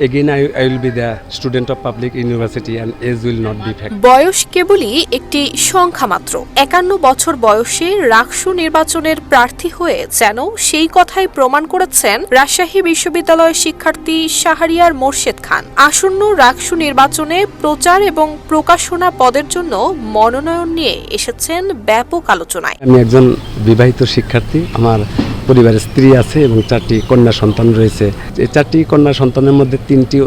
Again, I, I will be the student of public university and age will not be factor. বয়স কেবলই একটি সংখ্যা মাত্র। একান্ন বছর বয়সে রাকসু নির্বাচনের প্রার্থী হয়ে যেন সেই কথাই প্রমাণ করেছেন রাজশাহী বিশ্ববিদ্যালয়ের শিক্ষার্থী শাহরিয়ার মোর্শেদ খান। আসন্ন রাকসু নির্বাচনে প্রচার এবং প্রকাশনা পদের জন্য মনোনয়ন নিয়ে এসেছেন ব্যাপক আলোচনায়। আমি একজন বিবাহিত শিক্ষার্থী। আমার পরিবারের স্ত্রী আছে এবং চারটি কন্যা সন্তান রয়েছে। এই চারটি কন্যা সন্তানের মধ্যে তিনটি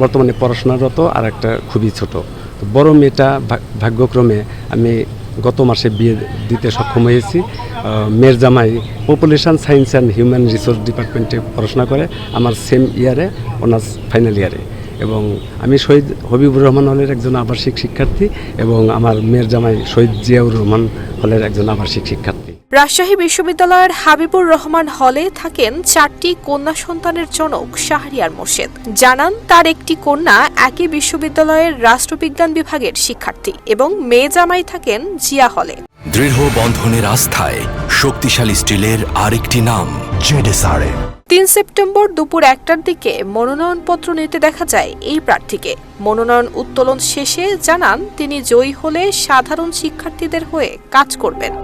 বর্তমানে পড়াশোনারত আর একটা খুবই ছোট। বড় মেয়েটা ভাগ্যক্রমে আমি গত মাসে বিয়ে দিতে সক্ষম হয়েছি। মেয়ের জামাই population science and human resource ডিপার্টমেন্টে পড়াশোনা করে। আমার সেম ইয়ারে অনার্স ফাইনাল ইয়ারে এবং আমি শহীদ হবিবুর রহমান হলের একজন আবাসিক শিক্ষার্থী এবং আমার মেয়ের জামাই শহীদ জিয়াউর রহমান হলের একজন আবাসিক শিক্ষার্থী। রাজশাহী বিশ্ববিদ্যালয়ের হাবিবুর রহমান হলে থাকেন চারটি কন্যা সন্তানের জনক শাহরিয়ার মোর্শেদ। জানান তার একটি কন্যা একই বিশ্ববিদ্যালয়ের রাষ্ট্রবিজ্ঞান বিভাগের শিক্ষার্থী এবং মেয়ে জামাই থাকেন জিয়া হলে। দৃঢ় বন্ধনের আস্থায় শক্তিশালী স্টিলের আরেকটি নাম জেডেসআরএম। তিন সেপ্টেম্বর দুপুর একটার দিকে মনোনয়নপত্র নিতে দেখা যায় এই প্রার্থীকে। মনোনয়ন উত্তোলন শেষে জানান তিনি জয়ী হলে সাধারণ শিক্ষার্থীদের হয়ে কাজ করবেন।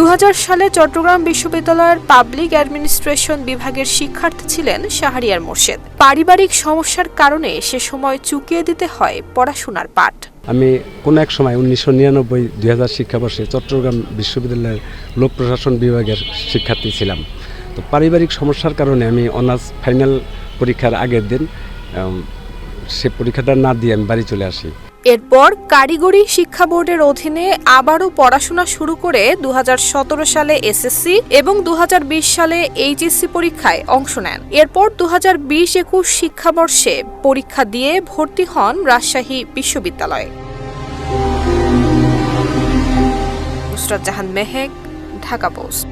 দু হাজার সালে চট্টগ্রাম বিশ্ববিদ্যালয়ের পাবলিক অ্যাডমিনিস্ট্রেশন বিভাগের শিক্ষার্থী ছিলেন শাহরিয়ার মোর্শেদ। পারিবারিক সমস্যার কারণে সে সময় চুকিয়ে দিতে হয় পড়াশোনার পাঠ। আমি কোনো এক সময় উনিশশো নিরানব্বই দুই হাজার শিক্ষাবর্ষে চট্টগ্রাম বিশ্ববিদ্যালয়ের লোক প্রশাসন বিভাগের শিক্ষার্থী ছিলাম। তো পারিবারিক সমস্যার কারণে আমি অনার্স ফাইনাল পরীক্ষার আগের দিন সে পরীক্ষাটা না দিয়ে আমি বাড়ি চলে আসি। এরপর কারিগরি শিক্ষা বোর্ডের অধীনে আবারও পড়াশোনা শুরু করে দু হাজার সতেরো সালে এসএসসি এবং দু হাজার বিশ সালে এইচএসসি পরীক্ষায় অংশ নেন। এরপর দু হাজার বিশ একুশ শিক্ষাবর্ষে পরীক্ষা দিয়ে ভর্তি হন রাজশাহী বিশ্ববিদ্যালয়ে। জাহান মেহেক, ঢাকা পোস্ট।